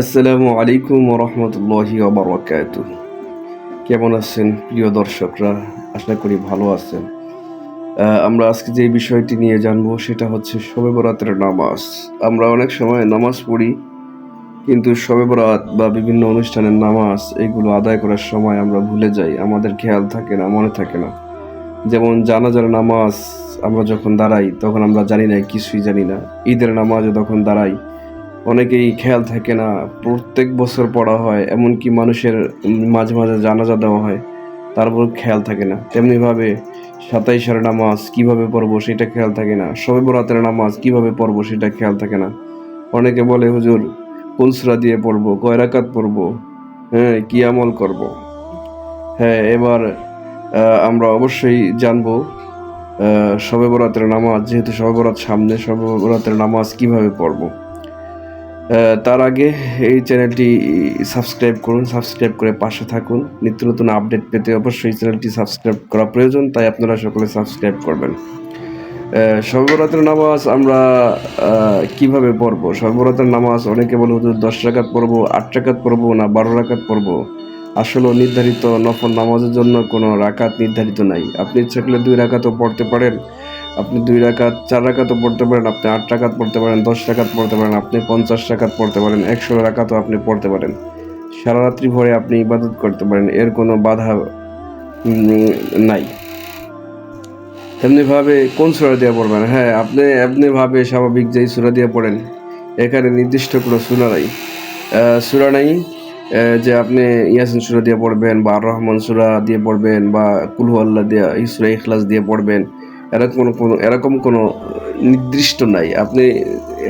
আসসালামু আলাইকুম রহমতুল্লাহি ওবরাকাত কেমন আছেন প্রিয় দর্শকরা? আশা করি ভালো আছেন। আমরা আজকে যে বিষয়টি নিয়ে জানব সেটা হচ্ছে শবে বরাতের নামাজ। আমরা অনেক সময় নামাজ পড়ি, কিন্তু শবে বরাত বা বিভিন্ন অনুষ্ঠানের নামাজ এগুলো আদায় করার সময় আমরা ভুলে যাই, আমাদের খেয়াল থাকে না, মনে থাকে না। যেমন জানাজার নামাজ আমরা যখন দাঁড়াই, তখন আমরা জানি না, কিছুই জানি না। ঈদের নামাজে তখন দাঁড়াই। অনেকেই খেয়াল থাকে না, প্রত্যেক বছর পড়া হয়, এমনকি মানুষের মাঝে মাঝে জানাজা দেওয়া হয় তারপর খেয়াল থাকে না। তেমনিভাবে সাতাইশের নামাজ কীভাবে পড়ব সেটা খেয়াল থাকে না শবে বরাতের নামাজ কীভাবে পড়ব সেটা খেয়াল থাকে না। অনেকে বলে, হুজুর, কোন সূরা দিয়ে পড়ব? কয় রাকাত পড়ব? হ্যাঁ কি আমল করব? হ্যাঁ এবার আমরা অবশ্যই জানব শবে বরাতের নামাজ, যেহেতু শবে বরাত সামনে শবে বরাতের নামাজ কীভাবে পড়ব? তার আগে এই চ্যানেলটি সাবস্ক্রাইব করুন, সাবস্ক্রাইব করে পাশে থাকুন। নিত্য নতুন আপডেট পেতে অবশ্যই চ্যানেলটি সাবস্ক্রাইব করা প্রয়োজন, তাই আপনারা সকলে সাবস্ক্রাইব করবেন। সর্বরাতের নামাজ আমরা কীভাবে পড়ব? সর্বরাতের নামাজ অনেকে বলব দশ রাকাত পড়ব, আট রাকাত পড়ব না বারো রাকাত পড়ব? আসলে নির্ধারিত নফল নামাজের জন্য কোনো রাকাত নির্ধারিত নাই। আপনি ইচ্ছা করলে দুই রাকাতও পড়তে পারেন। আপনি দুই রাকাত, চার রাকাতও পড়তে পারেন। আপনি আট রাকাত পড়তে পারেন, দশ রাকাত পড়তে পারেন। আপনি পঞ্চাশ রাকাত পড়তে পারেন, একশো রাকাতও আপনি পড়তে পারেন। সারা রাত্রি ভরে আপনি ইবাদত করতে পারেন, এর কোনো বাধা নাই। তেমনিভাবে কোন সুরা দিয়ে পড়বেন? হ্যাঁ আপনি এমনিভাবে স্বাভাবিক যেই সুরা দিয়ে পড়েন, এখানে নির্দিষ্ট কোনো সুরা নাই। সুরা নাই যে আপনি ইয়াসিন সুরা দিয়ে পড়বেন বা আর রহমান সুরা দিয়ে পড়বেন বা কুলহু আল্লাহ দিয়ে ইসরা ইখলাস দিয়ে পড়বেন, এরকম কোনো এরকম কোনো নির্দিষ্ট নাই। আপনি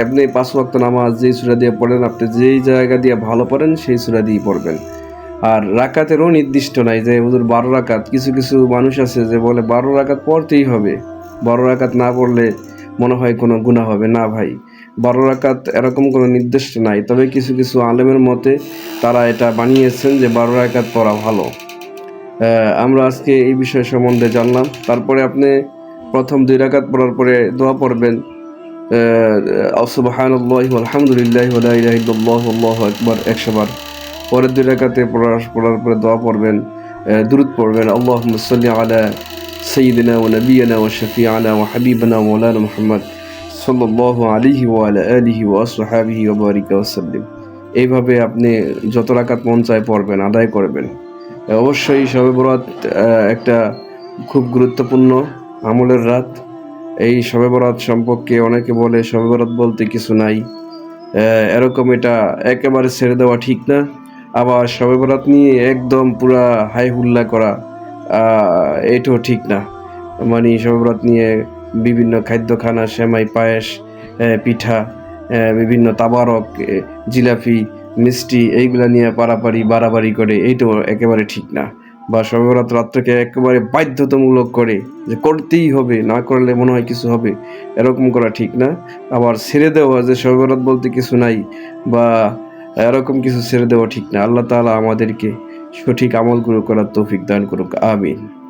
আপনি পাঁচ ওয়াক্ত নামাজ যেই সুরা দিয়ে পড়েন, আপনি যেই জায়গা দিয়ে ভালো পড়েন, সেই সুরা দিয়েই পড়বেন। আর রাকাতেরও নির্দিষ্ট নাই যে, হুজুর বারো রাকাত, কিছু কিছু মানুষ আছে যে বলে বারো রাকাত পড়তেই হবে। বারো রাকাত না পড়লে মনে হয় কোনো গুণা হবে। না ভাই বারো রাকাত এরকম কোনো নির্দিষ্ট নাই। তবে কিছু কিছু আলেমের মতে তারা এটা বানিয়েছেন যে বারো রাকাত পড়া ভালো। আমরা আজকে এই বিষয় সম্বন্ধে জানলাম। তারপরে আপনি প্রথম দুই রাকাত পড়ার পরে দোয়া পড়বেন। আলহামদুলিল্লাহ ওয়া ইলাহা ইল্লাল্লাহু, আল্লাহু আকবার 100 বার। পরের দুই রাকাতে পড়ার পড়ার পরে দোয়া পড়বেন দুরূদ পড়বেন। আল্লাহুম্মা সাল্লি আলা সাইয়্যিদিনা ওয়া নাবিয়িনা ওয়া শাফিআনা ওয়া হাবিবানা ওয়া মাওলানা মুহাম্মদ। আলা আলিহি ওয়া আসহাবিহি ওয়া বারিকা ওয়া সাল্লিম। এইভাবে আপনি যত রাকাত মন চায় পড়বেন, আদায় করবেন। অবশ্যই শবে বরাত একটা খুব গুরুত্বপূর্ণ আমলের রাত। এই শবে বরাত সম্পর্কে অনেকে বলে শবে বরাত বলতে কিছু নাই। এরকম এটা একেবারে ছেড়ে দেওয়া ঠিক না। আবার শবে বরাত নিয়ে একদম পুরা হাই হুল্লা করা এটাও ঠিক না। মানে শবে বরাত নিয়ে বিভিন্ন খাদ্য খানা সেমাই, পায়েস পিঠা বিভিন্ন তাবারক জিলাপি, মিষ্টি, এইগুলা নিয়ে পারাপারি, বাড়াবাড়ি করে, এইটাও একেবারে ঠিক না। বা সর্বরাত রাত্রকে একেবারে বাধ্যতামূলক করে, যে করতেই হবে, না করলে মনে হয় কিছু হবে, এরকম করা ঠিক না। আবার ছেড়ে দেওয়া, যে সর্বরাত বলতে কিছু নাই, বা এরকম কিছু ছেড়ে দেওয়া ঠিক না। আল্লাহ তাআলা আমাদেরকে সঠিক আমলগুলো করার তৌফিক দান করুক, আমিন।